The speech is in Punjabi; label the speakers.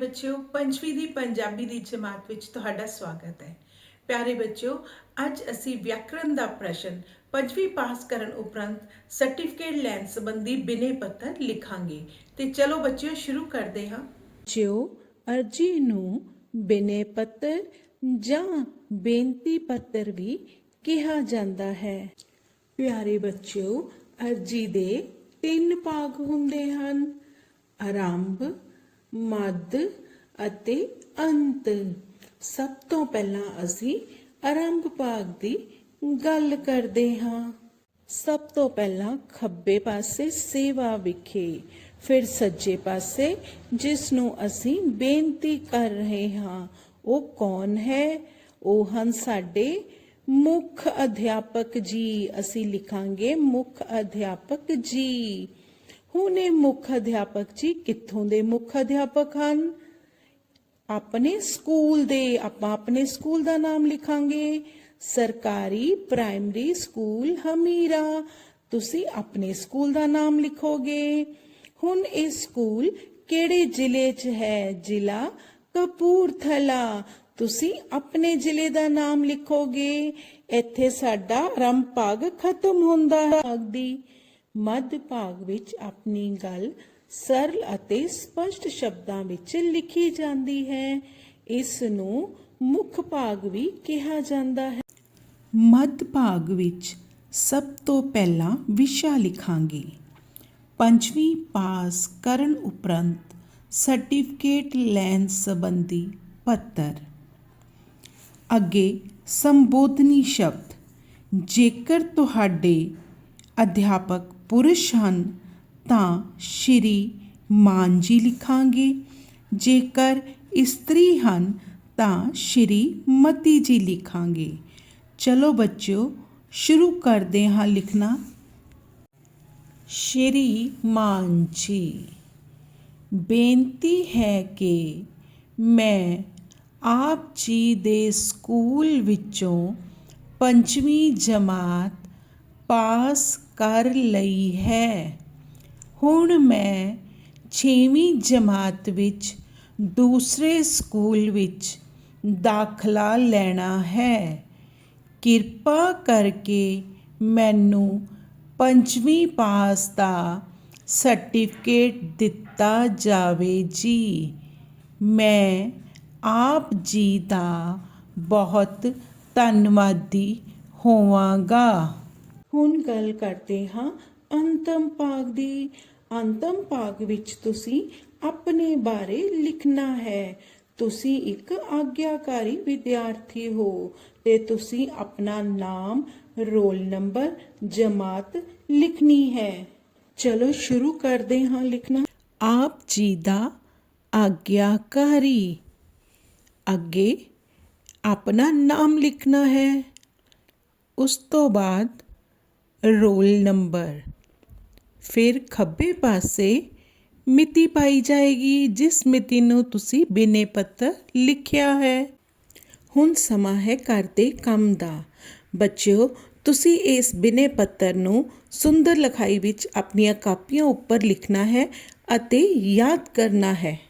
Speaker 1: ਬੱਚਿਓ, ਪੰਜਵੀਂ ਦੀ ਪੰਜਾਬੀ ਦੀ ਜਮਾਤ ਵਿੱਚ ਤੁਹਾਡਾ ਸਵਾਗਤ ਹੈ। ਪਿਆਰੇ ਬੱਚਿਓ, ਅੱਜ ਅਸੀਂ ਵਿਆਕਰਣ ਦਾ ਪ੍ਰਸ਼ਨ ਪੰਜਵੀਂ ਪਾਸ ਕਰਨ ਉਪਰੰਤ ਸਰਟੀਫਿਕੇਟ ਲੈਣ ਸੰਬੰਧੀ ਬਿਨੇ ਪੱਤਰ ਲਿਖਾਂਗੇ। ਤੇ ਚਲੋ ਬੱਚਿਓ, ਸ਼ੁਰੂ ਕਰਦੇ ਹਾਂ।
Speaker 2: ਜੋ ਅਰਜੀ ਨੂੰ ਬਿਨੇ ਪੱਤਰ ਜਾਂ ਬੇਨਤੀ ਪੱਤਰ ਵੀ ਕਿਹਾ ਜਾਂਦਾ ਹੈ। ਪਿਆਰੇ ਬੱਚਿਓ, ਅਰਜੀ ਦੇ ਤਿੰਨ ਭਾਗ ਹੁੰਦੇ ਹਨ। ਆਰੰਭ ਮੱਧ ਅਤੇ ਅੰਤ। ਸਭ ਤੋਂ ਪਹਿਲਾਂ ਅਸੀਂ ਆਰੰਭ ਭਾਗ ਦੀ ਗੱਲ ਕਰਦੇ ਹਾਂ। ਸਭ ਤੋਂ ਪਹਿਲਾਂ ਖੱਬੇ ਪਾਸੇ ਸੇਵਾ ਵਿਖੇ, ਫਿਰ ਸੱਜੇ ਪਾਸੇ ਜਿਸ ਨੂੰ ਅਸੀਂ ਬੇਨਤੀ ਕਰ ਰਹੇ ਹਾਂ, ਉਹ ਕੌਣ ਹੈ? ਉਹ ਹਨ ਸਾਡੇ ਮੁੱਖ ਅਧਿਆਪਕ ਜੀ। ਅਸੀਂ ਲਿਖਾਂਗੇ ਮੁੱਖ ਅਧਿਆਪਕ ਜੀ। ਹੁਣ ਇਹ ਮੁੱਖ ਅਧਿਆਪਕ ਜੀ ਕਿੱਥੋਂ ਦੇ ਮੁੱਖ ਅਧਿਆਪਕ ਹਨ? ਆਪਣੇ ਸਕੂਲ ਦੇ, ਆਪਾਂ ਆਪਣੇ ਸਕੂਲ ਦਾ ਨਾਮ ਲਿਖਾਂਗੇ। ਸਰਕਾਰੀ ਪ੍ਰਾਇਮਰੀ ਸਕੂਲ ਹਮੀਰਾ। ਤੁਸੀਂ ਆਪਣੇ ਸਕੂਲ ਦਾ ਨਾਮ ਲਿਖੋਗੇ। ਹੁਣ ਇਹ ਸਕੂਲ ਕਿਹੜੇ ਜ਼ਿਲ੍ਹੇ 'ਚ ਹੈ? ਜ਼ਿਲ੍ਹਾ ਕਪੂਰਥਲਾ। ਤੁਸੀਂ ਆਪਣੇ ਜ਼ਿਲ੍ਹੇ ਦਾ ਨਾਮ ਲਿਖੋਗੇ। ਇੱਥੇ ਸਾਡਾ ਆਰੰਭ ਖਤਮ ਹੁੰਦਾ ਹੈ। ਦੀ ਮੱਧ ਭਾਗ ਵਿੱਚ ਆਪਣੀ ਗੱਲ ਸਰਲ ਅਤੇ ਸਪਸ਼ਟ ਸ਼ਬਦਾਂ ਵਿੱਚ ਲਿਖੀ ਜਾਂਦੀ ਹੈ। ਇਸ ਨੂੰ ਮੁੱਖ ਭਾਗ ਵੀ ਕਿਹਾ ਜਾਂਦਾ ਹੈ। ਮੱਧ ਭਾਗ ਵਿੱਚ ਸਭ ਤੋਂ ਪਹਿਲਾਂ ਵਿਸ਼ਾ ਲਿਖਾਂਗੇ। ਪੰਜਵੀਂ ਪਾਸ ਕਰਨ ਉਪਰੰਤ ਸਰਟੀਫਿਕੇਟ ਲੈਣ ਸੰਬੰਧੀ ਪੱਤਰ। ਅੱਗੇ ਸੰਬੋਧਨੀ ਸ਼ਬਦ। ਜੇਕਰ ਤੁਹਾਡੇ ਅਧਿਆਪਕ ਪੁਰਸ਼ ਹਨ, ਤਾਂ ਸ਼੍ਰੀ ਮਾਨ ਜੀ ਲਿਖਾਂਗੇ। ਜੇਕਰ ਇਸਤਰੀ ਹਨ, ਤਾਂ ਸ਼੍ਰੀ ਮਤੀ ਜੀ ਲਿਖਾਂਗੇ। ਚਲੋ ਬੱਚਿਓ, ਸ਼ੁਰੂ ਕਰਦੇ ਹਾਂ ਲਿਖਣਾ। ਸ਼੍ਰੀ ਮਾਨ ਜੀ, ਬੇਨਤੀ ਹੈ ਕਿ ਮੈਂ ਆਪ ਜੀ ਦੇ ਸਕੂਲ ਵਿੱਚੋਂ ਪੰਜਵੀਂ ਜਮਾਤ ਪਾਸ ਕਰ ਲਈ ਹੈ। ਹੁਣ ਮੈਂ 6ਵੀਂ ਜਮਾਤ ਵਿੱਚ ਦੂਸਰੇ ਸਕੂਲ ਵਿੱਚ ਦਾਖਲਾ ਲੈਣਾ ਹੈ। ਕਿਰਪਾ ਕਰਕੇ ਮੈਨੂੰ ਪੰਜਵੀਂ ਪਾਸ ਦਾ ਸਰਟੀਫਿਕੇਟ ਦਿੱਤਾ ਜਾਵੇ ਜੀ। ਮੈਂ ਆਪ ਜੀ ਦਾ ਬਹੁਤ ਧੰਨਵਾਦੀ ਹੋਵਾਂਗਾ। ਹੁਣ ਗੱਲ ਕਰਦੇ ਹਾਂ ਅੰਤਮ ਭਾਗ ਦੀ। ਅੰਤਮ ਭਾਗ ਵਿੱਚ ਤੁਸੀਂ ਆਪਣੇ ਬਾਰੇ ਲਿਖਣਾ ਹੈ। ਤੁਸੀਂ ਇੱਕ ਆਗਿਆਕਾਰੀ ਵਿਦਿਆਰਥੀ ਹੋ ਤੇ ਤੁਸੀਂ ਆਪਣਾ ਨਾਮ, ਰੋਲ ਨੰਬਰ, ਜਮਾਤ ਲਿਖਣੀ ਹੈ। ਚਲੋ ਸ਼ੁਰੂ ਕਰਦੇ ਹਾਂ ਲਿਖਣਾ। ਆਪ ਜੀ ਦਾ ਆਗਿਆਕਾਰੀ। ਅੱਗੇ ਆਪਣਾ ਨਾਮ ਲਿਖਣਾ ਹੈ। ਉਸ ਤੋਂ ਬਾਅਦ ਰੋਲ ਨੰਬਰ। ਫਿਰ ਖੱਬੇ ਪਾਸੇ ਮਿਤੀ ਪਾਈ ਜਾਏਗੀ, ਜਿਸ ਮਿਤੀ ਨੂੰ ਤੁਸੀਂ ਬਿਨੇ ਪੱਤਰ ਲਿਖਿਆ ਹੈ। ਹੁਣ ਸਮਾਂ ਹੈ ਘਰ ਦੇ ਕੰਮ ਦਾ। ਬੱਚਿਓ, ਤੁਸੀਂ ਇਸ ਬਿਨੇ ਪੱਤਰ ਨੂੰ ਸੁੰਦਰ ਲਿਖਾਈ ਵਿੱਚ ਆਪਣੀਆਂ ਕਾਪੀਆਂ ਉੱਪਰ ਲਿਖਣਾ ਹੈ ਅਤੇ ਯਾਦ ਕਰਨਾ ਹੈ।